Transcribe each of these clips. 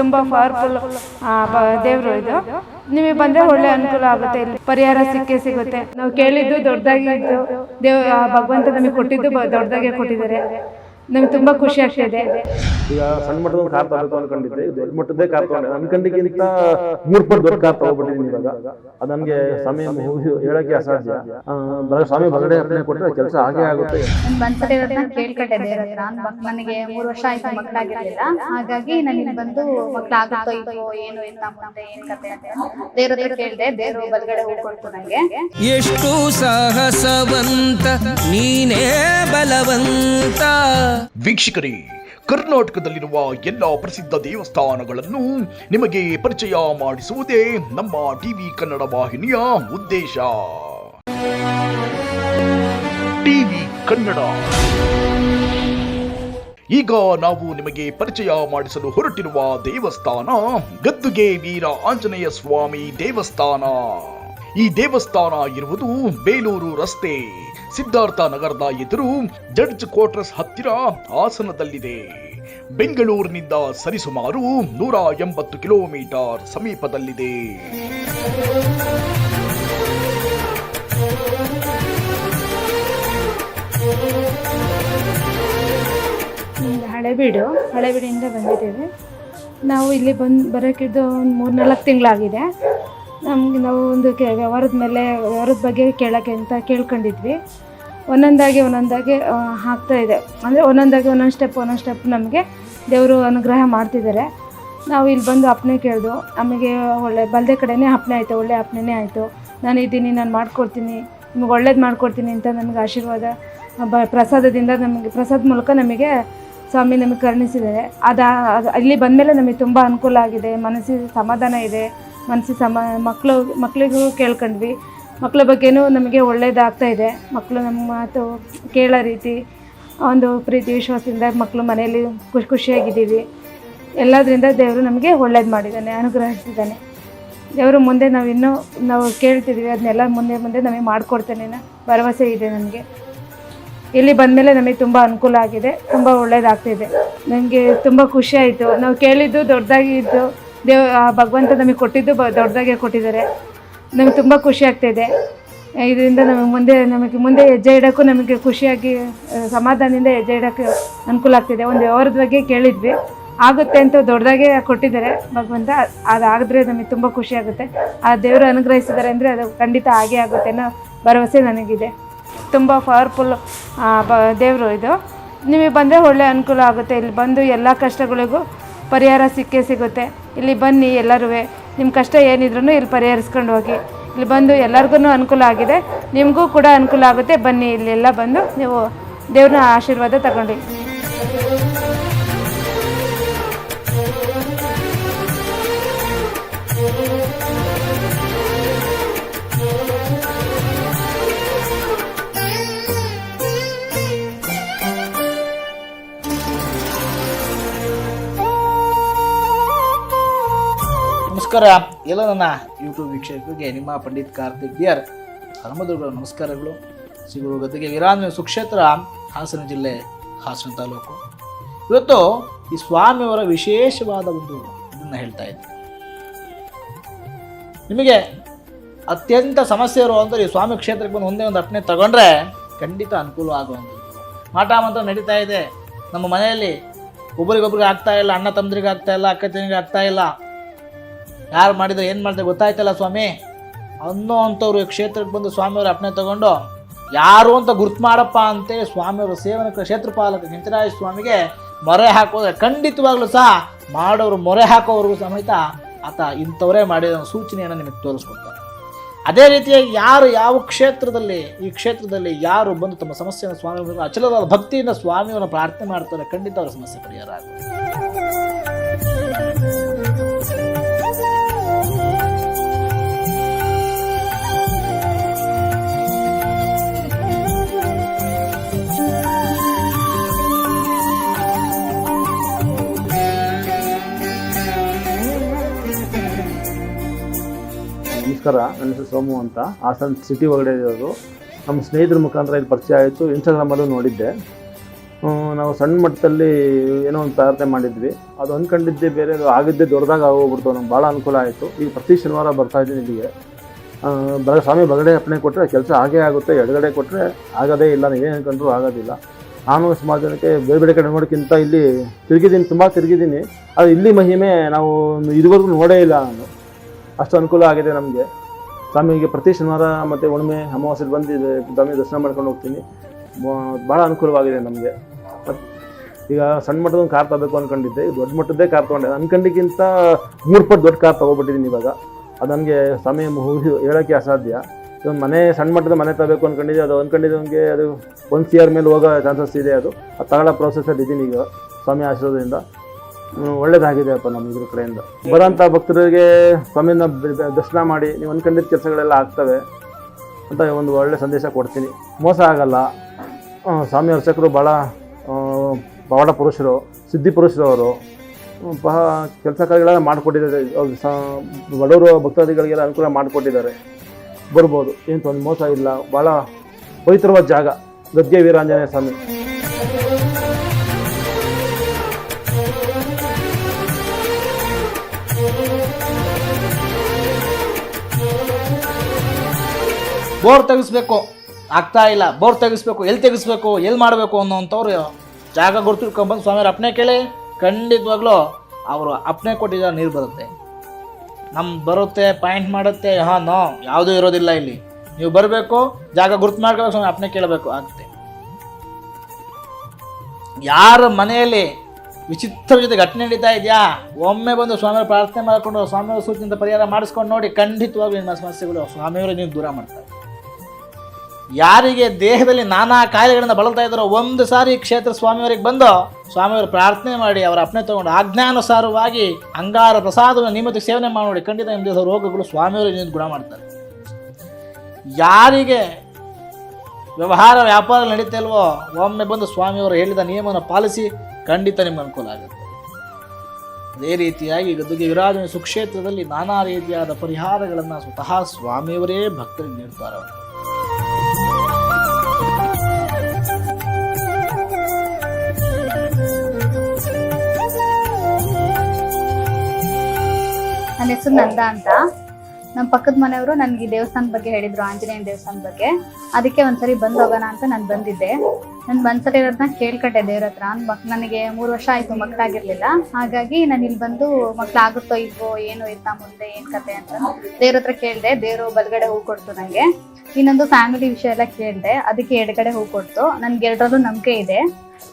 ತುಂಬ ಪವರ್ಫುಲ್ ದೇವರು ಇದು. ನಿಮಗೆ ಬಂದ್ರೆ ಒಳ್ಳೆ ಅನುಕೂಲ ಆಗುತ್ತೆ ಇಲ್ಲಿ. ಪರಿಹಾರ ಸಿಕ್ಕೇ ಸಿಗುತ್ತೆ. ನಾವು ಕೇಳಿದ್ದು ದೊಡ್ಡದಾಗಿ ದೇವ ಭಗವಂತ ನಮಗೆ ಕೊಟ್ಟಿದ್ದು ದೊಡ್ಡದಾಗೆ ಕೊಟ್ಟಿದ್ದಾರೆ. ನಮ್ಗೆ ತುಂಬಾ ಖುಷಿ ಆಗ್ತಿದೆ. ಈಗ ಸಣ್ಣ ಮಟ್ಟದ ಕಾರ್ ತಗೋಬೇಕು ಅನ್ಕೊಂಡಿದ್ದೆ. ದೊಡ್ಡ ಮಟ್ಟದೇ ಕಾರ್ ತಗೊಂಡೆ. ಅನ್ಕೊಂಡಿಗಿಂತ ಮೂರ್ ಪಟ್ಟು ದೊಡ್ಡ ಕಾರ್ ತಗೋಬಿಟ್ಟಿದ್ದೀನಿ ಇವಾಗ. ಅದು ನನಗೆ ಸಮಯ ಹೇಳಕ್ಕೆ ಅಸಾಧ್ಯ. ಬರೋ ಸ್ವಾಮಿ ಹೊರಗಡೆ ಅರ್ಪಣೆ ಕೊಟ್ಟರೆ ಕೆಲಸ ಹಾಗೆ ಆಗುತ್ತೆ. ನನ್ನ ಮನಸ್ಸಲ್ಲಿ ಇರೋದನ್ನ ಕೇಳ್ಕೊಂಡೆ ದೇವ್ರ ಹತ್ರ. ನನ್ ನನಗೆ ಮೂರು ವರ್ಷ ಆಯ್ತು ಮಕ್ಕಳಾಗಿರ್ಲಿಲ್ಲ. ಹಾಗಾಗಿ ನಾನು ಇಲ್ಲಿ ಬಂದು ಮಕ್ಕಳಾಗುತ್ತೋ ಇಲ್ವೋ ಏನು ಇಲ್ಲ ಮುಂದೆ ಏನ್ ಕತೆ ಅಂತ ದೇವ್ರ ಹತ್ರ ಕೇಳ್ದೆ. ದೇವ್ರು ಬಲಗಡೆ ಹೋಗ್ಕೊಡ್ತು ನನಗೆ ಎಷ್ಟು ಸಾಹಸವಂತ ನೀನೇ ಬಲವಂತ. ವೀಕ್ಷಕರೇ, ಕರ್ನಾಟಕದಲ್ಲಿರುವ ಎಲ್ಲ ಪ್ರಸಿದ್ಧ ದೇವಸ್ಥಾನಗಳನ್ನು ನಿಮಗೆ ಪರಿಚಯ ಮಾಡಿಸುವುದೇ ನಮ್ಮ ಟಿವಿ ಕನ್ನಡ ವಾಹಿನಿಯ ಉದ್ದೇಶ. ಟಿವಿ ಕನ್ನಡ. ಈಗ ನಾವು ನಿಮಗೆ ಪರಿಚಯ ಮಾಡಿಸಲು ಹೊರಟಿರುವ ದೇವಸ್ಥಾನ ಗದ್ದುಗೆ ವೀರ ಆಂಜನೇಯ ಸ್ವಾಮಿ ದೇವಸ್ಥಾನ. ಈ ದೇವಸ್ಥಾನ ಇರುವುದು ಬೇಲೂರು ರಸ್ತೆ. ಸಿದ್ಧಾರ್ಥ ನಗರದ ಎದುರು ಜಡ್ಜ್ ಕ್ವಾರ್ಟರ್ಸ್ ಹತ್ತಿರ ಹಾಸನದಲ್ಲಿದೆ. ಬೆಂಗಳೂರಿನಿಂದ ಸರಿಸುಮಾರು ನೂರ ಎಂಬತ್ತು ಕಿಲೋಮೀಟರ್ ಸಮೀಪದಲ್ಲಿದೆ. ಹಳೆಬೀಡು ಹಳೆಬೀಡಿಂದ ಬಂದಿದ್ದೇವೆ. ನಾವು ಇಲ್ಲಿ ಬಂದು ಬರೋಕ್ಕಿದ್ದು ಒಂದು ಮೂರು ನಾಲ್ಕು ತಿಂಗಳಾಗಿದೆ. ನಮ್ಗೆ ನಾವು ಒಂದು ಕೆ ವ್ಯವಹಾರದ ಮೇಲೆ ವ್ಯವಹಾರದ ಬಗ್ಗೆ ಕೇಳೋಕ್ಕೆ ಅಂತ ಕೇಳ್ಕೊಂಡಿದ್ವಿ. ಒಂದೊಂದಾಗಿ ಒಂದೊಂದಾಗಿ ಹಾಕ್ತಾಯಿದೆ ಅಂದರೆ ಒಂದೊಂದಾಗಿ ಒಂದೊಂದು ಸ್ಟೆಪ್ ಒಂದೊಂದು ಸ್ಟೆಪ್ ನಮಗೆ ದೇವರು ಅನುಗ್ರಹ ಮಾಡ್ತಿದ್ದಾರೆ. ನಾವು ಇಲ್ಲಿ ಬಂದು ಅಪ್ಪನೆ ಕೇಳ್ದು, ನಮಗೆ ಒಳ್ಳೆ, ಬಲ್ದೆ ಕಡೆನೇ ಅಪ್ಪನೆ ಆಯಿತು, ಒಳ್ಳೆ ಅಪ್ಪನೇ ಆಯಿತು. ನಾನು ಇದ್ದೀನಿ, ನಾನು ಮಾಡ್ಕೊಡ್ತೀನಿ, ನಿಮ್ಗೆ ಒಳ್ಳೇದು ಮಾಡ್ಕೊಡ್ತೀನಿ ಅಂತ ನಮಗೆ ಆಶೀರ್ವಾದ, ಬ, ಪ್ರಸಾದದಿಂದ ನಮಗೆ, ಪ್ರಸಾದ ಮೂಲಕ ನಮಗೆ ಸ್ವಾಮಿ ನಮಗೆ ಕರುಣಿಸಿದ್ದಾರೆ. ಅದು ಇಲ್ಲಿ ಬಂದಮೇಲೆ ನಮಗೆ ತುಂಬ ಅನುಕೂಲ ಆಗಿದೆ, ಮನಸ್ಸಿಗೆ ಸಮಾಧಾನ ಇದೆ. ಮನಸ್ಸಿಗೆ ಸಮ ಮಕ್ಕಳು ಮಕ್ಕಳಿಗೂ ಕೇಳ್ಕೊಂಡ್ವಿ. ಮಕ್ಕಳ ಬಗ್ಗೆನೂ ನಮಗೆ ಒಳ್ಳೇದಾಗ್ತಾ ಇದೆ. ಮಕ್ಕಳು ನಮ್ಮ ಮಾತು ಕೇಳೋ ರೀತಿ, ಒಂದು ಪ್ರೀತಿ, ವಿಶ್ವಾಸದಿಂದ ಮಕ್ಕಳು ಮನೆಯಲ್ಲಿ ಖುಷಿ, ಖುಷಿಯಾಗಿದ್ದೀವಿ. ಎಲ್ಲದರಿಂದ ದೇವರು ನಮಗೆ ಒಳ್ಳೇದು ಮಾಡಿದ್ದಾನೆ, ಅನುಗ್ರಹಿಸಿದ್ದಾನೆ. ದೇವರು ಮುಂದೆ ನಾವು ಇನ್ನೂ ನಾವು ಕೇಳ್ತಿದ್ದೀವಿ, ಅದನ್ನೆಲ್ಲ ಮುಂದೆ ಮುಂದೆ ನಮಗೆ ಮಾಡಿಕೊಡ್ತಾನೆ ಭರವಸೆ ಇದೆ ನನಗೆ ಇಲ್ಲಿ ಬಂದಮೇಲೆ ನಮಗೆ ತುಂಬ ಅನುಕೂಲ ಆಗಿದೆ, ತುಂಬ ಒಳ್ಳೇದಾಗ್ತಿದೆ ನನಗೆ ತುಂಬ ಖುಷಿ ಆಯಿತು. ನಾವು ಕೇಳಿದ್ದು ದೊಡ್ಡದಾಗಿ ಇದ್ದು ದೇವ್ ಭಗವಂತ ನಮಗೆ ಕೊಟ್ಟಿದ್ದು ಬ ದೊಡ್ಡದಾಗೆ ಕೊಟ್ಟಿದ್ದಾರೆ. ನಮಗೆ ತುಂಬ ಖುಷಿ ಆಗ್ತಾಯಿದೆ ಇದರಿಂದ ನಮಗೆ ಮುಂದೆ ನಮಗೆ ಮುಂದೆ ಹೆಜ್ಜೆ ಇಡೋಕ್ಕೂ ನಮಗೆ ಖುಷಿಯಾಗಿ ಸಮಾಧಾನದಿಂದ ಹೆಜ್ಜೆ ಇಡೋಕ್ಕೆ ಅನುಕೂಲ ಆಗ್ತಿದೆ ಒಂದು ವ್ಯವಹಾರದ ಬಗ್ಗೆ ಕೇಳಿದ್ವಿ. ಆಗುತ್ತೆ ಅಂತ ದೊಡ್ಡದಾಗೆ ಕೊಟ್ಟಿದ್ದಾರೆ ಭಗವಂತ. ಅದಾಗಿದ್ರೆ ನಮಗೆ ತುಂಬ ಖುಷಿ ಆಗುತ್ತೆ. ಆ ದೇವರು ಅನುಗ್ರಹಿಸಿದ್ದಾರೆ ಅಂದರೆ ಅದು ಖಂಡಿತ ಆಗೇ ಆಗುತ್ತೆ ಅನ್ನೋ ಭರವಸೆ ನನಗಿದೆ. ತುಂಬ ಪವರ್ಫುಲ್ ದೇವರು ಇದು. ನಿಮಗೆ ಬಂದರೆ ಒಳ್ಳೆ ಅನುಕೂಲ ಆಗುತ್ತೆ. ಇಲ್ಲಿ ಬಂದು ಎಲ್ಲ ಕಷ್ಟಗಳಿಗೂ ಪರಿಹಾರ ಸಿಕ್ಕೇ ಸಿಗುತ್ತೆ. ಇಲ್ಲಿ ಬನ್ನಿ ಎಲ್ಲರೂ ನಿಮ್ಮ ಕಷ್ಟ ಏನಿದ್ರೂ ಇಲ್ಲಿ ಪರಿಹರಿಸ್ಕೊಂಡು ಹೋಗಿ. ಇಲ್ಲಿ ಬಂದು ಎಲ್ಲರಿಗೂ ಅನುಕೂಲ ಆಗಿದೆ. ನಿಮಗೂ ಕೂಡ ಅನುಕೂಲ ಆಗುತ್ತೆ. ಬನ್ನಿ, ಇಲ್ಲೆಲ್ಲ ಬಂದು ನೀವು ದೇವ್ರನ್ನ ಆಶೀರ್ವಾದ ತಗೊಂಡು. ನಮಸ್ಕಾರ. ಎಲ್ಲ ನನ್ನ ಯೂಟ್ಯೂಬ್ ವೀಕ್ಷಕರಿಗೆ, ನಿಮ್ಮ ಪಂಡಿತ್ ಕಾರ್ತಿಕ್ ಬಿಯರ್ ಧರ್ಮದುರ್ಗ ನಮಸ್ಕಾರಗಳು. ಸಿಗುವ ಗದ್ದಿಗೆ ವೀರಾಂಜನೇಯ ಸುಕ್ಷೇತ್ರ, ಹಾಸನ ಜಿಲ್ಲೆ, ಹಾಸನ ತಾಲೂಕು. ಇವತ್ತು ಈ ಸ್ವಾಮಿಯವರ ವಿಶೇಷವಾದ ಒಂದು ಇದನ್ನು ಹೇಳ್ತಾ ಇದ್ದೀನಿ ನಿಮಗೆ ಅತ್ಯಂತ ಸಮಸ್ಯೆ ಇರುವಂಥ ಈ ಸ್ವಾಮಿ ಕ್ಷೇತ್ರಕ್ಕೆ ಬಂದು ಒಂದೇ ಒಂದು ಅರ್ಪಣೆ ತಗೊಂಡ್ರೆ ಖಂಡಿತ ಅನುಕೂಲ ಆಗುವಂಥದ್ದು. ಮಾಟ ಮಂತ್ರ ನಡೀತಾ ಇದೆ. ನಮ್ಮ ಮನೆಯಲ್ಲಿ ಒಬ್ಬರಿಗೊಬ್ರಿಗೆ ಆಗ್ತಾ ಇಲ್ಲ, ಅಣ್ಣ ತಮ್ಮದ್ರಿಗೆ ಆಗ್ತಾ ಇಲ್ಲ, ಅಕ್ಕ ತಂಗಿಗೆ ಆಗ್ತಾ ಇಲ್ಲ. ಯಾರು ಮಾಡಿದ್ರೆ ಏನು ಮಾಡಿದ್ರೆ ಗೊತ್ತಾಯ್ತಲ್ಲ ಸ್ವಾಮಿ? ಅನ್ನೋ ಅಂಥವ್ರು ಕ್ಷೇತ್ರಕ್ಕೆ ಬಂದು ಸ್ವಾಮಿಯವ್ರ ಅಪ್ಪಣೆ ತಗೊಂಡು, ಯಾರು ಅಂತ ಗುರ್ತು ಮಾಡಪ್ಪ ಅಂತೇಳಿ ಸ್ವಾಮಿಯವರು ಸೇವನ ಕ್ಷೇತ್ರಪಾಲಕ ಕೆಂಚರಾಯ ಸ್ವಾಮಿಗೆ ಮೊರೆ ಹಾಕೋದ್ರೆ ಖಂಡಿತವಾಗ್ಲೂ ಸಹ ಮಾಡೋರು ಮೊರೆ ಹಾಕೋವ್ರಿಗೂ ಸಮೇತ ಆತ ಇಂಥವರೇ ಮಾಡಿದ ಸೂಚನೆಯನ್ನು ನಿಮಗೆ ತೋರಿಸ್ಕೊಡ್ತಾರೆ. ಅದೇ ರೀತಿಯಾಗಿ ಯಾರು ಯಾವ ಕ್ಷೇತ್ರದಲ್ಲಿ, ಈ ಕ್ಷೇತ್ರದಲ್ಲಿ ಯಾರು ಬಂದು ತಮ್ಮ ಸಮಸ್ಯೆಯನ್ನು ಸ್ವಾಮಿ ಅಚಲವಾದ ಭಕ್ತಿಯಿಂದ ಸ್ವಾಮಿಯವರನ್ನು ಪ್ರಾರ್ಥನೆ ಮಾಡ್ತಾರೆ ಖಂಡಿತ ಅವರ ಸಮಸ್ಯೆ ಪರಿಹಾರ ಆಗುತ್ತೆ ನಮಸ್ಕಾರ, ನನ್ನ ಹೆಸರು ಸೋಮು ಅಂತ. ಹಾಸನ್ ಸಿಟಿ ಒಳಗಡೆ ಇರೋರು ನಮ್ಮ ಸ್ನೇಹಿತರ ಮುಖಾಂತರ ಇದು ಪರಿಚಯ ಆಯಿತು. ಇನ್ಸ್ಟಾಗ್ರಾಮಲ್ಲೂ ನೋಡಿದ್ದೆ. ನಾವು ಸಣ್ಣ ಮಟ್ಟದಲ್ಲಿ ಏನೋ ಒಂದು ಪ್ರಾರ್ಥನೆ ಮಾಡಿದ್ವಿ. ಅದು ಅಂದ್ಕೊಂಡಿದ್ದೆ ಬೇರೆ ಅದು ಆಗಿದ್ದೇ ದೊಡ್ಡದಾಗ ಆಗೋಗ್ಬಿಡ್ತು. ನಮ್ಗೆ ಭಾಳ ಅನುಕೂಲ ಆಯಿತು. ಈಗ ಪ್ರತಿ ಶನಿವಾರ ಬರ್ತಾ ಇದ್ದೀನಿ ಇಲ್ಲಿಗೆ. ಬರ, ಸ್ವಾಮಿ ಬಗಡೆ ಅಪ್ಪಣೆ ಕೊಟ್ಟರೆ ಕೆಲಸ ಹಾಗೇ ಆಗುತ್ತೆ. ಎಡಗಡೆ ಕೊಟ್ಟರೆ ಆಗೋದೇ ಇಲ್ಲ. ನೀವೇನು ಅನ್ಕೊಂಡ್ರು ಆಗೋದಿಲ್ಲ. ನಾನು ಸುಮಾರು ಜನಕ್ಕೆ ಬೇರೆ ಬೇರೆ ಕಡೆ ನೋಡೋಕ್ಕಿಂತ ಇಲ್ಲಿ ತಿರುಗಿದ್ದೀನಿ, ತುಂಬ ತಿರುಗಿದ್ದೀನಿ. ಅದು ಇಲ್ಲಿ ಮಹಿಮೆ ನಾವು ಇದುವರೆಗೂ ನೋಡೇ ಇಲ್ಲ ನಾನು. ಅಷ್ಟು ಅನುಕೂಲ ಆಗಿದೆ ನಮಗೆ. ಸ್ವಾಮಿಗೆ ಪ್ರತಿ ಶನಿವಾರ ಮತ್ತು ಹುಣ್ಣಿಮೆ ಅಮಾವಾಸ್ಯೆ ಬಂದು ಸ್ವಾಮಿ ದರ್ಶನ ಮಾಡ್ಕೊಂಡು ಹೋಗ್ತೀನಿ. ಭಾಳ ಅನುಕೂಲವಾಗಿದೆ ನಮಗೆ. ಈಗ ಸಣ್ಣ ಮಟ್ಟದ ಕಾರ್ ತಗೋಬೇಕು ಅಂದ್ಕೊಂಡಿದ್ದೆ ದೊಡ್ಡ ಮಟ್ಟದ್ದೇ ಕಾರ್ ತೊಗೊಂಡೆ. ಅನ್ಕಂಡಿಗಿಂತ ಮೂರು ಪಟ್ಟು ದೊಡ್ಡ ಕಾರ್ ತೊಗೊಬಿಟ್ಟಿದ್ದೀನಿ ಇವಾಗ. ಅದು ನನಗೆ ಸಮಯ ಹೇಳೋಕ್ಕೆ ಅಸಾಧ್ಯ. ಇದೊಂದು ಮನೆ, ಸಣ್ಣ ಮಟ್ಟದ ಮನೆ ತಗೋಬೇಕು ಅಂದ್ಕೊಂಡಿದ್ದೆ ಅದು ಅನ್ಕೊಂಡಿದ್ದವನಿಗೆ ಅದು ಒಂದು ಸಿ ಆರ್ ಮೇಲೆ ಹೋಗೋ ಚಾನ್ಸಸ್ ಇದೆ ಅದು. ಅದು ತಗೊಳ್ಳೋ ಪ್ರೊಸೆಸಲ್ಲಿ ಇದ್ದೀನಿ ಈಗ ಸ್ವಾಮಿ ಆಶೀರ್ವಾದದಿಂದ. ಹ್ಮ್, ಒಳ್ಳೇದಾಗಿದೆ ಅಪ್ಪ ನಮ್ಮ ಇದ್ರ ಕಡೆಯಿಂದ. ಬರೋಂಥ ಭಕ್ತರಿಗೆ ಸ್ವಾಮಿನ ದರ್ಶನ ಮಾಡಿ ನೀವು ಅನ್ಕೊಂಡಿದ್ದ ಕೆಲಸಗಳೆಲ್ಲ ಆಗ್ತವೆ ಅಂತ ಒಂದು ಒಳ್ಳೆ ಸಂದೇಶ ಕೊಡ್ತೀನಿ. ಮೋಸ ಆಗಲ್ಲ. ಸ್ವಾಮಿ ಅರ್ಚಕರು ಭಾಳ ಪವಾಡ ಪುರುಷರು ಸಿದ್ಧಿ ಪುರುಷರು ಅವರು ಬಹ ಕೆಲಸ ಕಾರ್ಯಗಳೆಲ್ಲ ಮಾಡಿಕೊಟ್ಟಿದ್ದಾರೆ. ಬಡವರು ಭಕ್ತಾದಿಗಳಿಗೆಲ್ಲ ಅನುಕೂಲ ಮಾಡಿಕೊಟ್ಟಿದ್ದಾರೆ. ಬರ್ಬೋದು. ಏನು ತೊಂದರೆ ಮೋಸ ಇಲ್ಲ. ಭಾಳ ಪವಿತ್ರವಾದ ಜಾಗ. ಗದ್ಯ ವೀರಾಂಜನೇಯ ಸ್ವಾಮಿ. ಬೋರ್ ತೆಗಿಸ್ಬೇಕು. ಆಗ್ತಾ ಇಲ್ಲ. ಬೋರ್ ತೆಗಿಸ್ಬೇಕು. ಎಲ್ಲಿ ತೆಗಿಸ್ಬೇಕು? ಎಲ್ಲಿ ಮಾಡಬೇಕು ಅನ್ನೋಂಥವ್ರು ಜಾಗ ಗುರುತಿಟ್ಕೊಂಡ್ಬಂದು ಸ್ವಾಮಿಯವ್ರ ಅಪ್ನೆ ಕೇಳಿ. ಖಂಡಿತವಾಗ್ಲೂ ಅವರು ಅಪ್ನೆ ಕೊಟ್ಟಿದ್ದಾರೆ ನೀರು ಬರುತ್ತೆ. ನಮ್ಮ ಬರುತ್ತೆ, ಪಾಯಿಂಟ್ ಮಾಡುತ್ತೆ. ಹಾಂ, ನೋ, ಯಾವುದೂ ಇರೋದಿಲ್ಲ ಇಲ್ಲಿ. ನೀವು ಬರಬೇಕು, ಜಾಗ ಗುರುತು ಮಾಡ್ಕೋಬೇಕು, ಸ್ವಾಮಿ ಅಪ್ನೆ ಕೇಳಬೇಕು ಆಗುತ್ತೆ ಯಾರ ಮನೆಯಲ್ಲಿ ವಿಚಿತ್ರ ಜೊತೆ ಘಟನೆ ನಡೀತಾ ಇದೆಯಾ? ಒಮ್ಮೆ ಬಂದು ಸ್ವಾಮಿಯವ್ರು ಪ್ರಾರ್ಥನೆ ಮಾಡಿಕೊಂಡು ಸ್ವಾಮಿಯವ್ರ ಸೂಚನೆಯಿಂದ ಪರಿಹಾರ ಮಾಡಿಸ್ಕೊಂಡು ನೋಡಿ, ಖಂಡಿತವಾಗ್ಲೂ ನಿಮ್ಮ ಸಮಸ್ಯೆಗಳು ಸ್ವಾಮಿಯವರು ನೀವು ದೂರ ಮಾಡ್ತಾರೆ. ಯಾರಿಗೆ ದೇಹದಲ್ಲಿ ನಾನಾ ಕಾಯಿಲೆಗಳನ್ನು ಬಳಲ್ತಾ ಇದ್ದಾರೋ ಒಂದು ಸಾರಿ ಕ್ಷೇತ್ರ ಸ್ವಾಮಿಯವರಿಗೆ ಬಂದು ಸ್ವಾಮಿಯವರು ಪ್ರಾರ್ಥನೆ ಮಾಡಿ ಅವರ ಅಪ್ಪನೆ ತಗೊಂಡು ಆಜ್ಞಾನುಸಾರವಾಗಿ ಅಂಗಾರ ಪ್ರಸಾದವನ್ನು ನಿಯಮಿತ ಸೇವನೆ ಮಾಡಿ ಖಂಡಿತ ನಿಮ್ಮ ದೇಹದ ರೋಗಗಳು ಸ್ವಾಮಿಯವರು ನಿಂತು ಗುಣ ಮಾಡ್ತಾರೆ. ಯಾರಿಗೆ ವ್ಯವಹಾರ ವ್ಯಾಪಾರ ನಡೀತಾ ಇಲ್ವೋ, ಒಮ್ಮೆ ಬಂದು ಸ್ವಾಮಿಯವರು ಹೇಳಿದ ನಿಯಮವನ್ನು ಪಾಲಿಸಿ ಖಂಡಿತ ನಿಮ್ಗೆ ಅನುಕೂಲ ಆಗುತ್ತೆ. ಅದೇ ರೀತಿಯಾಗಿ ಗದ್ದುಗೆ ವಿರಾಜನ ಸುಕ್ಷೇತ್ರದಲ್ಲಿ ನಾನಾ ರೀತಿಯಾದ ಪರಿಹಾರಗಳನ್ನು ಸ್ವತಃ ಸ್ವಾಮಿಯವರೇ ಭಕ್ತರಿಗೆ ನೀಡ್ತಾರೆ. ನನ್ನ ಹೆಸರು ನಂದ ಅಂತ. ನಮ್ಮ ಪಕ್ಕದ ಮನೆಯವರು ನನಗೆ ದೇವಸ್ಥಾನದ ಬಗ್ಗೆ ಹೇಳಿದ್ರು, ಆಂಜನೇಯನ ದೇವಸ್ಥಾನದ ಬಗ್ಗೆ. ಅದಕ್ಕೆ ಒಂದ್ಸರಿ ಬಂದು ಹೋಗೋಣ ಅಂತ ನಾನು ಬಂದಿದ್ದೆ. ನಾನು ಬಂದ್ಸರಿ ಇರೋದನ್ನ ಕೇಳ್ಕಟ್ಟೆ ದೇವ್ರ ಹತ್ರ. ಮಕ್ ನನಗೆ ಮೂರು ವರ್ಷ ಆಯ್ತು ಮಕ್ಕಳಾಗಿರ್ಲಿಲ್ಲ ಹಾಗಾಗಿ ನಾನು ಇಲ್ಲಿ ಬಂದು ಮಕ್ಕಳಾಗುತ್ತೋ ಇಲ್ವೋ, ಏನು ಇತ್ತ ಮುಂದೆ, ಏನ್ ಕತೆ ಅಂತ ದೇವ್ರ ಹತ್ರ ಕೇಳಿದೆ. ದೇವರು ಬಲಗಡೆ ಹೂ ಕೊಡ್ತು ನನಗೆ ಇನ್ನೊಂದು ಫ್ಯಾಮಿಲಿ ವಿಷಯ ಎಲ್ಲ ಕೇಳಿದೆ. ಅದಕ್ಕೆ ಎಡಗಡೆ ಹೂ ಕೊಡ್ತು. ನನ್ಗೆ ಎರಡರಲ್ಲೂ ನಂಬಿಕೆ ಇದೆ.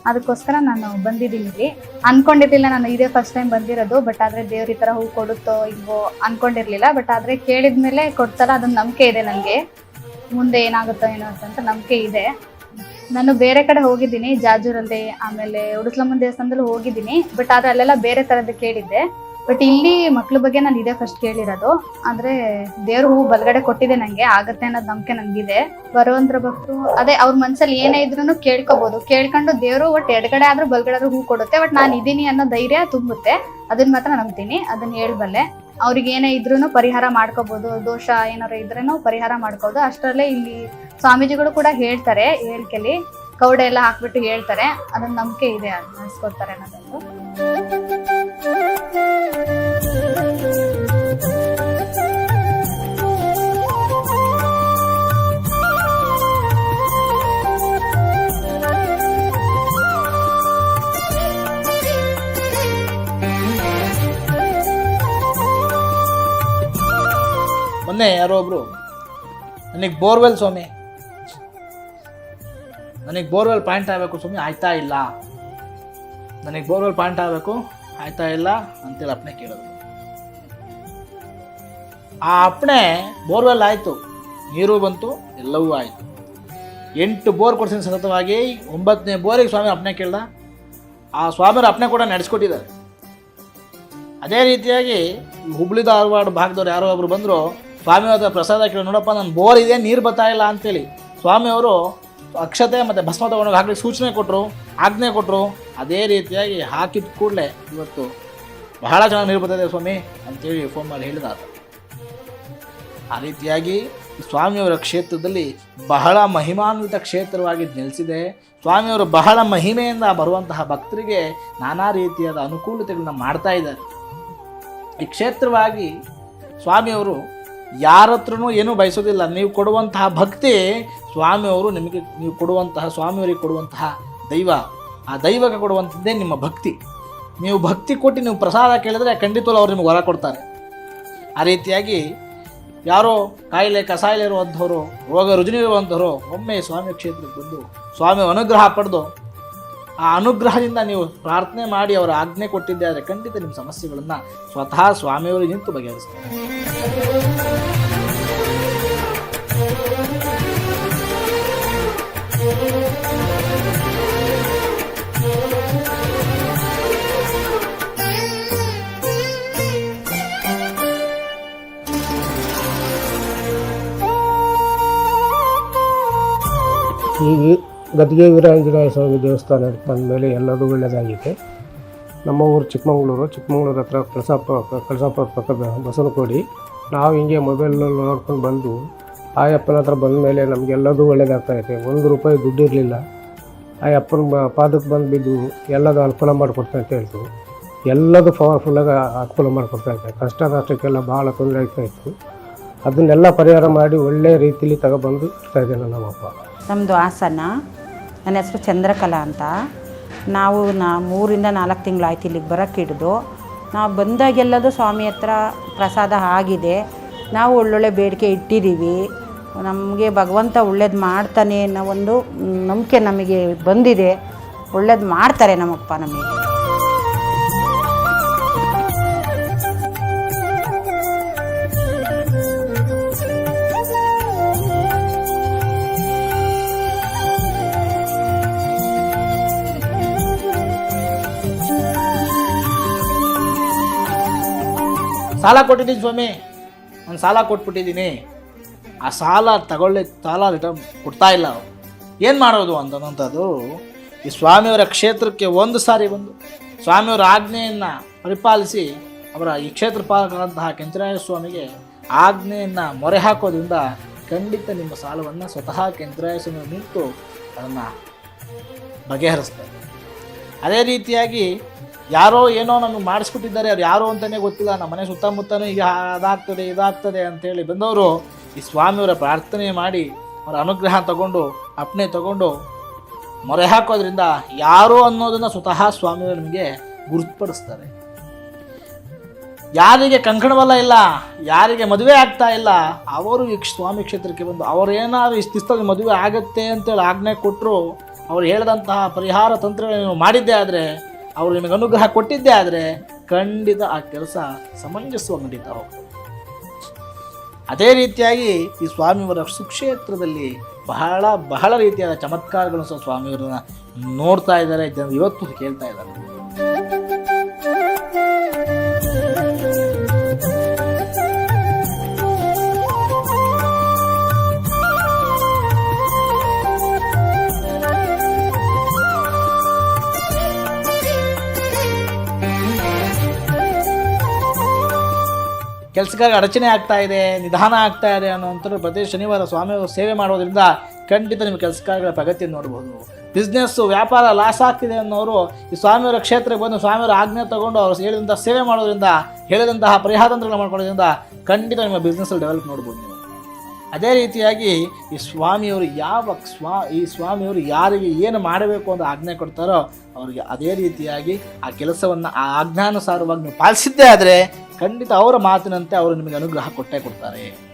ಅದಕ್ಕೋಸ್ಕರ ನಾನು ಬಂದಿದ್ದೀನಿ ಇಲ್ಲಿ. ಅನ್ಕೊಂಡಿರ್ಲಿಲ್ಲ ನಾನು ಇದೇ ಫಸ್ಟ್ ಟೈಮ್ ಬಂದಿರೋದು ಬಟ್ ಆದ್ರೆ ದೇವ್ರ ಈ ತರ ಹೂ ಕೊಡುತ್ತೋ ಇಲ್ವೋ ಅನ್ಕೊಂಡಿರ್ಲಿಲ್ಲ. ಬಟ್ ಆದ್ರೆ ಕೇಳಿದ್ಮೇಲೆ ಕೊಡ್ತಾರ, ಅದೊಂದು ನಂಬಿಕೆ ಇದೆ ನನಗೆ. ಮುಂದೆ ಏನಾಗುತ್ತೋ ಏನೋ ಅಂತ ನಂಬಿಕೆ ಇದೆ. ನಾನು ಬೇರೆ ಕಡೆ ಹೋಗಿದ್ದೀನಿ ಜಾಜೂರಲ್ಲಿ, ಆಮೇಲೆ ಉಡುಸ್ಲಮ್ಮನ ದೇವಸ್ಥಾನದಲ್ಲಿ ಹೋಗಿದ್ದೀನಿ ಬಟ್ ಆದ್ರೆ ಅಲ್ಲೆಲ್ಲ ಬೇರೆ ತರದ್ದು ಕೇಳಿದ್ದೆ. ಬಟ್ ಇಲ್ಲಿ ಮಕ್ಳ ಬಗ್ಗೆ ನಾನು ಇದೇ ಫಸ್ಟ್ ಕೇಳಿರೋದು. ಅಂದ್ರೆ ದೇವ್ರ ಹೂ ಬಲಗಡೆ ಕೊಟ್ಟಿದೆ ನಂಗೆ, ಆಗತ್ತೆ ಅನ್ನೋದು ನಂಬಿಕೆ ನಂಗಿದೆ. ಬರುವಂತರ ಭಕ್ತರು, ಅದೇ ಅವ್ರ ಮನ್ಸಲ್ಲಿ ಏನೇ ಇದ್ರೂ ಕೇಳ್ಕೊಬಹುದು ಕೇಳ್ಕೊಂಡು ದೇವರು ಒಟ್ಟು ಎಡಗಡೆ ಆದ್ರೂ ಬಲಗಡೆ ಹೂ ಕೊಡುತ್ತೆ ಬಟ್ ನಾನು ಇದೀನಿ ಅನ್ನೋ ಧೈರ್ಯ ತುಂಬುತ್ತೆ. ಅದನ್ನ ಮಾತ್ರ ನಂಬ್ತೀನಿ ಅದನ್ನ ಹೇಳ್ಬಲ್ಲೆ. ಅವ್ರಿಗೆ ಏನೇ ಇದ್ರೂ ಪರಿಹಾರ ಮಾಡ್ಕೋಬಹುದು ದೋಷ ಏನಾರು ಇದ್ರೂ ಪರಿಹಾರ ಮಾಡ್ಕೋಬಹುದು ಅಷ್ಟರಲ್ಲೇ ಇಲ್ಲಿ ಸ್ವಾಮೀಜಿಗಳು ಕೂಡ ಹೇಳ್ತಾರೆ ಹೇಳ್ಕೆಲಿ ಕೌಡೆ ಎಲ್ಲ ಹಾಕ್ಬಿಟ್ಟು ಹೇಳ್ತಾರೆ. ಅದೊಂದು ನಂಬಿಕೆ ಇದೆ ಅದು ಅನ್ನೋದೊಂದು. ಯಾರೋ ಒಬ್ರು. ನನಗೆ ಬೋರ್ವೆಲ್ ಸ್ವಾಮಿ. ನನಗೆ ಬೋರ್ವೆಲ್ ಪಾಯಿಂಟ್ ಆಗಬೇಕು ಸ್ವಾಮಿ, ಆಯ್ತಾ ಇಲ್ಲ. ನನಗೆ ಬೋರ್ವೆಲ್ ಪಾಯಿಂಟ್ ಆಗಬೇಕು ಆಯ್ತಾ ಇಲ್ಲ ಅಂತೇಳಿ ಅಪ್ಪಣೆ ಕೇಳೋದು ಆ ಅಪ್ಪಣೆ ಬೋರ್ವೆಲ್ ಆಯಿತು. ನೀರು ಬಂತು, ಎಲ್ಲವೂ ಆಯಿತು. ಎಂಟು ಬೋರ್ ಕೊಡ್ಸಿನ ಸತತವಾಗಿ, ಒಂಬತ್ತನೇ ಬೋರಿಗೆ ಸ್ವಾಮಿ ಅಪ್ಣೆ ಕೇಳ್ದ. ಆ ಸ್ವಾಮಿಯವ್ರ ಅಪ್ಣೆ ಕೂಡ ನಡೆಸ್ಕೊಟ್ಟಿದ್ದಾರೆ. ಅದೇ ರೀತಿಯಾಗಿ ಹುಬ್ಳಿ ಧಾರವಾಡ ಭಾಗದವ್ರು ಯಾರೋ ಒಬ್ರು ಬಂದರು ಸ್ವಾಮಿಯವ್ರ ಪ್ರಸಾದ ಕೇಳಿ, ನೋಡಪ್ಪ ನನ್ನ ಬೋರ್ ಇದೆ, ನೀರು ಬರ್ತಾ ಇಲ್ಲ ಅಂತೇಳಿ. ಸ್ವಾಮಿಯವರು ಅಕ್ಷತೆ ಮತ್ತು ಭಸ್ಮ ತಗೊಂಡೋಗಿ ಹಾಕಲಿಕ್ಕೆ ಸೂಚನೆ ಕೊಟ್ಟರು ಆಜ್ಞೆ ಕೊಟ್ಟರು ಅದೇ ರೀತಿಯಾಗಿ ಹಾಕಿದ ಕೂಡಲೇ ಇವತ್ತು ಬಹಳ ಚೆನ್ನಾಗಿ ನೀರು ಬರ್ತಾಯಿದೆ ಸ್ವಾಮಿ ಅಂತೇಳಿ ಫೋನ್ ಮಾಡಿ ಹೇಳಿದ ಆ ರೀತಿಯಾಗಿ ಸ್ವಾಮಿಯವರ ಕ್ಷೇತ್ರದಲ್ಲಿ ಬಹಳ ಮಹಿಮಾನ್ವಿತ ಕ್ಷೇತ್ರವಾಗಿ ನೆಲೆಸಿದೆ. ಸ್ವಾಮಿಯವರು ಬಹಳ ಮಹಿಮೆಯಿಂದ ಬರುವಂತಹ ಭಕ್ತರಿಗೆ ನಾನಾ ರೀತಿಯಾದ ಅನುಕೂಲತೆಗಳನ್ನ ಮಾಡ್ತಾ ಇದ್ದಾರೆ. ಈ ಕ್ಷೇತ್ರವಾಗಿ ಸ್ವಾಮಿಯವರು ಯಾರ ಹತ್ರನೂ ಏನೂ ಬಯಸೋದಿಲ್ಲ. ನೀವು ಕೊಡುವಂತಹ ಭಕ್ತಿ ಸ್ವಾಮಿಯವರು ನಿಮಗೆ, ನೀವು ಕೊಡುವಂತಹ, ಸ್ವಾಮಿಯವರಿಗೆ ಕೊಡುವಂತಹ ದೈವ. ಆ ದೈವಕ್ಕೆ ಕೊಡುವಂಥದ್ದೇ ನಿಮ್ಮ ಭಕ್ತಿ. ನೀವು ಭಕ್ತಿ ಕೊಟ್ಟು ನೀವು ಪ್ರಸಾದ ಕೇಳಿದರೆ ಖಂಡಿತವೂ ಅವ್ರು ನಿಮಗೆ ವರ ಕೊಡ್ತಾರೆ. ಆ ರೀತಿಯಾಗಿ ಯಾರೋ ಕಾಯಿಲೆ, ಕಸಾಯಿಲೆ ಇರುವಂಥವರು, ರೋಗ ರುಜಿನ ಇರುವಂಥವ್ರು ಒಮ್ಮೆ ಸ್ವಾಮಿ ಕ್ಷೇತ್ರಕ್ಕೆ ಬಂದು ಸ್ವಾಮಿ ಅನುಗ್ರಹ ಪಡೆದು ಆ ಅನುಗ್ರಹದಿಂದ ನೀವು ಪ್ರಾರ್ಥನೆ ಮಾಡಿ ಅವರ ಆಜ್ಞೆ ಕೊಟ್ಟಿದ್ದೆ ಆದರೆ ಖಂಡಿತ ನಿಮ್ಮ ಸಮಸ್ಯೆಗಳನ್ನು ಸ್ವತಃ ಸ್ವಾಮಿಯವರು ನಿಂತು ಬಗೆಹರಿಸ್ತಾರೆ. ಗದ್ಗೆ ವೀರಾಂಜನೇಯ ಸ್ವಾಮಿ ದೇವಸ್ಥಾನ ಮೇಲೆ ಎಲ್ಲದೂ ಒಳ್ಳೆಯದಾಗಿದೆ. ನಮ್ಮ ಊರು ಚಿಕ್ಕಮಗಳೂರು ಚಿಕ್ಕಮಗಳೂರು ಹತ್ರ ಕಳಸಾಪ ಕಳಸಾಪ ಪಕ್ಕ ಬ- ಬಸವನಕೋಡಿ. ನಾವು ಹಿಂಗೆ ಮೊಬೈಲಲ್ಲಿ ನೋಡ್ಕೊಂಡು ಬಂದು, ಆಯಪ್ಪನ ಹತ್ರ ಬಂದ ಮೇಲೆ ನಮಗೆಲ್ಲದೂ ಒಳ್ಳೆಯದಾಗ್ತಾ ಇದೆ. ಒಂದು ರೂಪಾಯಿ ದುಡ್ಡು ಇರಲಿಲ್ಲ. ಆ ಅಪ್ಪನ ಪಾದಕ್ಕೆ ಬಂದು ಬಿದ್ದು ಎಲ್ಲದೂ ಅನುಕೂಲ ಮಾಡಿಕೊಡ್ತಾ ಅಂತ ಹೇಳ್ತು ಎಲ್ಲದೂ ಪವರ್ಫುಲ್ಲಾಗಿ ಅನುಕೂಲ ಮಾಡಿಕೊಡ್ತಾ ಇದ್ದೆ. ಕಷ್ಟ ನಷ್ಟಕ್ಕೆಲ್ಲ ಭಾಳ ತೊಂದರೆ ಆಗ್ತಾ ಇತ್ತು. ಅದನ್ನೆಲ್ಲ ಪರಿಹಾರ ಮಾಡಿ ಒಳ್ಳೆಯ ರೀತಿಲಿ ತಗೊಬಂದು ಇರ್ತಾಯಿದ್ದೇನೆ ನಮ್ಮಪ್ಪ. ನಮ್ಮದು ಹಾಸನ. ನನ್ನ ಹೆಸರು ಚಂದ್ರಕಲಾ ಅಂತ. ನಾವು ನಾ ಮೂರಿಂದ ನಾಲ್ಕು ತಿಂಗಳಾಯ್ತು ಇಲ್ಲಿಗೆ ಬರೋಕ್ಕೆ ಹಿಡಿದು. ನಾವು ಬಂದಾಗೆಲ್ಲದು ಸ್ವಾಮಿ ಹತ್ರ ಪ್ರಸಾದ ಆಗಿದೆ. ನಾವು ಒಳ್ಳೊಳ್ಳೆ ಬೇಡಿಕೆ ಇಟ್ಟಿದ್ದೀವಿ. ನಮಗೆ ಭಗವಂತ ಒಳ್ಳೇದು ಮಾಡ್ತಾನೆ ಅನ್ನೋ ಒಂದು ನಂಬಿಕೆ ನಮಗೆ ಬಂದಿದೆ. ಒಳ್ಳೇದು ಮಾಡ್ತಾರೆ ನಮ್ಮಪ್ಪ ನಮಗೆ. ಸಾಲ ಕೊಟ್ಟಿದ್ದೀನಿ ಸ್ವಾಮಿ. ಒಂದು ಸಾಲ ಕೊಟ್ಬಿಟ್ಟಿದ್ದೀನಿ. ಆ ಸಾಲ ತಗೊಳ್ಳಿ, ಸಾಲ ರಿಟರ್ನ್ ಕೊಡ್ತಾ ಇಲ್ಲ ಏನು ಮಾಡೋದು ಅಂತಂದಂಥದ್ದು ಈ ಸ್ವಾಮಿಯವರ ಕ್ಷೇತ್ರಕ್ಕೆ ಒಂದು ಸಾರಿ ಬಂದು, ಸ್ವಾಮಿಯವರ ಆಜ್ಞೆಯನ್ನು ಪರಿಪಾಲಿಸಿ, ಅವರ ಈ ಕ್ಷೇತ್ರ ಪಾಲಕರಂತಹ ಕೆಂಚರಾಯ ಸ್ವಾಮಿಗೆ ಆಜ್ಞೆಯನ್ನು ಮೊರೆ ಹಾಕೋದ್ರಿಂದ ಖಂಡಿತ ನಿಮ್ಮ ಸಾಲವನ್ನು ಸ್ವತಃ ಕೆಂಚರಾಯ ಸ್ವಾಮಿ ನಿಂತು ಅದನ್ನು ಬಗೆಹರಿಸ್ತಾರೆ. ಅದೇ ರೀತಿಯಾಗಿ ಯಾರೋ ಏನೋ ನಮಗೆ ಮಾಡಿಸ್ಬಿಟ್ಟಿದ್ದಾರೆ ಅವ್ರು ಯಾರೋ ಅಂತಲೇ ಗೊತ್ತಿಲ್ಲ, ನಮ್ಮ ಮನೆ ಸುತ್ತಮುತ್ತನೂ ಈಗ ಅದಾಗ್ತದೆ, ಇದಾಗ್ತದೆ ಅಂತೇಳಿ ಬಂದವರು ಈ ಸ್ವಾಮಿಯವರ ಪ್ರಾರ್ಥನೆ ಮಾಡಿ ಅವರ ಅನುಗ್ರಹ ತಗೊಂಡು ಅಪ್ಣೆ ತಗೊಂಡು ಮೊರೆ ಹಾಕೋದ್ರಿಂದ ಯಾರು ಅನ್ನೋದನ್ನು ಸ್ವತಃ ಸ್ವಾಮಿಯವರು ನಿಮಗೆ ಗುರುತುಪಡಿಸ್ತಾರೆ. ಯಾರಿಗೆ ಕಂಕಣವಲ್ಲ ಇಲ್ಲ, ಯಾರಿಗೆ ಮದುವೆ ಆಗ್ತಾ ಇಲ್ಲ, ಅವರು ಈ ಸ್ವಾಮಿ ಕ್ಷೇತ್ರಕ್ಕೆ ಬಂದು ಅವರೇನಾದ್ರೂ ಏನಾದ್ರು ಇಷ್ಟು ಮದುವೆ ಆಗತ್ತೆ ಅಂತೇಳಿ ಆಜ್ಞೆ ಕೊಟ್ಟರು ಅವ್ರು ಹೇಳಿದಂತಹ ಪರಿಹಾರ ತಂತ್ರಗಳನ್ನು ನೀವು ಮಾಡಿದ್ದೇ ಆದರೆ, ಅವರು ನಿಮಗೆ ಅನುಗ್ರಹ ಕೊಟ್ಟಿದ್ದೇ ಆದರೆ, ಖಂಡಿತ ಆ ಕೆಲಸ ಸಮಂಜಸುವ ಖಂಡಿತ ಅದೇ ರೀತಿಯಾಗಿ ಈ ಸ್ವಾಮಿಯವರ ಸುಕ್ಷೇತ್ರದಲ್ಲಿ ಬಹಳ ಬಹಳ ರೀತಿಯಾದ ಚಮತ್ಕಾರಗಳನ್ನು ಸಹ ಸ್ವಾಮಿಯವರನ್ನ ನೋಡ್ತಾ ಇದ್ದಾರೆ, ಜನರು ಇವತ್ತು ಕೇಳ್ತಾ ಇದ್ದಾರೆ. ಕೆಲಸಕ್ಕೆ ಅಡಚಣೆ ಆಗ್ತಾ ಇದೆ, ನಿಧಾನ ಆಗ್ತಾ ಇದೆ ಅನ್ನೋಂಥದ್ದು ಪ್ರತಿ ಶನಿವಾರ ಸ್ವಾಮಿ ಸೇವೆ ಮಾಡೋದ್ರಿಂದ ಖಂಡಿತ ನಿಮ್ಮ ಕೆಲಸ ಕಾರ್ಯಗಳ ಪ್ರಗತಿ ನೋಡ್ಬೋದು. ಬಿಸ್ನೆಸ್ಸು ವ್ಯಾಪಾರ ಲಾಸ್ ಆಗ್ತಿದೆ ಅನ್ನೋರು ಈ ಸ್ವಾಮಿಯವರ ಕ್ಷೇತ್ರಕ್ಕೆ ಬಂದು ಸ್ವಾಮಿಯವರ ಆಜ್ಞೆ ತಗೊಂಡು ಅವರು ಹೇಳಿದಂಥ ಸೇವೆ ಮಾಡೋದ್ರಿಂದ, ಹೇಳಿದಂತಹ ಪರಿಹಾರ ತಂತ್ರಗಳು ಮಾಡ್ಕೊಳ್ಳೋದ್ರಿಂದ ಖಂಡಿತ ನಿಮ್ಮ ಬಿಸ್ನೆಸ್ಸಲ್ಲಿ ಡೆವಲಪ್ ನೋಡ್ಬೋದು ನೀವು. ಅದೇ ರೀತಿಯಾಗಿ ಈ ಸ್ವಾಮಿಯವರು ಯಾವ ಸ್ವಾ, ಈ ಸ್ವಾಮಿಯವರು ಯಾರಿಗೆ ಏನು ಮಾಡಬೇಕು ಅಂತ ಆಜ್ಞೆ ಕೊಡ್ತಾರೋ ಅವರಿಗೆ ಅದೇ ರೀತಿಯಾಗಿ ಆ ಕೆಲಸವನ್ನು ಆ ಆಜ್ಞಾನುಸಾರವಾಗಿ ನೀವು ಪಾಲಿಸಿದ್ದೇ ಆದರೆ ಖಂಡಿತ ಅವರ ಮಾತಿನಂತೆ ಅವರು ನಿಮಗೆ ಅನುಗ್ರಹ ಕೊಟ್ಟೇ ಕೊಡ್ತಾರೆ.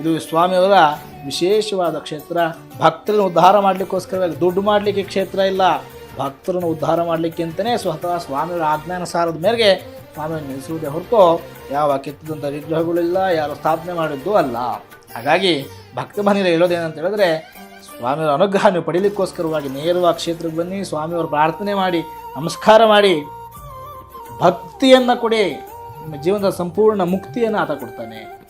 ಇದು ಸ್ವಾಮಿಯವರ ವಿಶೇಷವಾದ ಕ್ಷೇತ್ರ. ಭಕ್ತರನ್ನು ಉದ್ಧಾರ ಮಾಡಲಿಕ್ಕೋಸ್ಕರವಾಗಿ ದುಡ್ಡು ಮಾಡಲಿಕ್ಕೆ ಕ್ಷೇತ್ರ ಇಲ್ಲ. ಭಕ್ತರನ್ನು ಉದ್ಧಾರ ಮಾಡಲಿಕ್ಕೆ ಅಂತಲೇ ಸ್ವತಃ ಸ್ವಾಮಿಯವರ ಆಜ್ಞಾನುಸಾರದ ಮೇರೆಗೆ ಸ್ವಾಮಿಯನ್ನು ನಿಲ್ಲಿಸುವುದೇ ಹೊರತು ಯಾವ ಕೆತ್ತದಂಥ ವಿಗ್ರಹಗಳಿಲ್ಲ ಯಾರು ಸ್ಥಾಪನೆ ಮಾಡಿದ್ದು ಅಲ್ಲ. ಹಾಗಾಗಿ ಭಕ್ತ ಮನೆಯಲ್ಲಿ ಹೇಳೋದೇನಂತ ಹೇಳಿದ್ರೆ, ಸ್ವಾಮಿಯವರ ಅನುಗ್ರಹ ನೀವು ಪಡೀಲಿಕ್ಕೋಸ್ಕರವಾಗಿ ನೇರವಾಗಿ ಕ್ಷೇತ್ರಕ್ಕೆ ಬನ್ನಿ, ಸ್ವಾಮಿಯವರು ಪ್ರಾರ್ಥನೆ ಮಾಡಿ, ನಮಸ್ಕಾರ ಮಾಡಿ, ಭಕ್ತಿಯನ್ನು ಕೊಡಿ. ನಿಮ್ಮ ಜೀವನದ ಸಂಪೂರ್ಣ ಮುಕ್ತಿಯನ್ನು ಆತ ಕೊಡ್ತಾನೆ.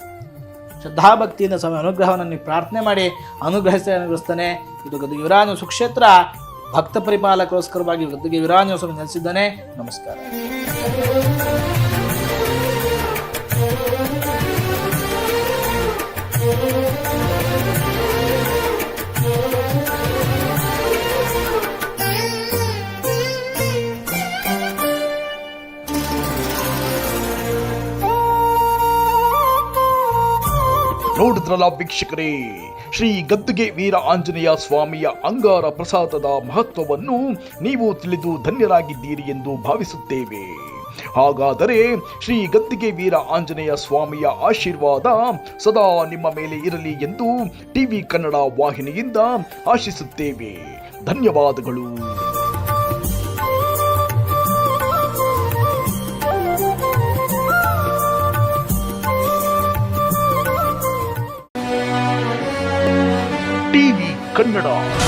ಶ್ರದ್ಧಾಭಕ್ತಿಯಿಂದ ಸ್ವಾಮಿ ಅನುಗ್ರಹವನ್ನು ನೀವು ಪ್ರಾರ್ಥನೆ ಮಾಡಿ, ಅನುಗ್ರಹಿಸಿ, ಅನುಗ್ರಹಿಸ್ತಾನೆ. ಇದು ಗದಗ ವಿರಾಜ ಸುಕ್ಷೇತ್ರ. ಭಕ್ತ ಪರಿಪಾಲಕರೋಸ್ಕರವಾಗಿ ಗದ್ದುಗೆ ವಿರಾಜ ಸ್ವಾಮಿ ನೆಲೆಸಿದ್ದಾನೆ. ನಮಸ್ಕಾರ. ನೋಡಿದ್ರಲ್ಲ ವೀಕ್ಷಕರೇ, ಶ್ರೀ ಗದ್ದುಗೆ ವೀರ ಆಂಜನೇಯ ಸ್ವಾಮಿಯ ಅಂಗಾರ ಪ್ರಸಾದದ ಮಹತ್ವವನ್ನು ನೀವು ತಿಳಿದು ಧನ್ಯರಾಗಿದ್ದೀರಿ ಎಂದು ಭಾವಿಸುತ್ತೇವೆ. ಹಾಗಾದರೆ ಶ್ರೀ ಗದ್ದಿಗೆ ವೀರ ಆಂಜನೇಯ ಸ್ವಾಮಿಯ ಆಶೀರ್ವಾದ ಸದಾ ನಿಮ್ಮ ಮೇಲೆ ಇರಲಿ ಎಂದು ಟಿವಿ ಕನ್ನಡ ವಾಹಿನಿಯಿಂದ ಆಶಿಸುತ್ತೇವೆ. ಧನ್ಯವಾದಗಳು. ಟಿವಿ ಕನ್ನಡ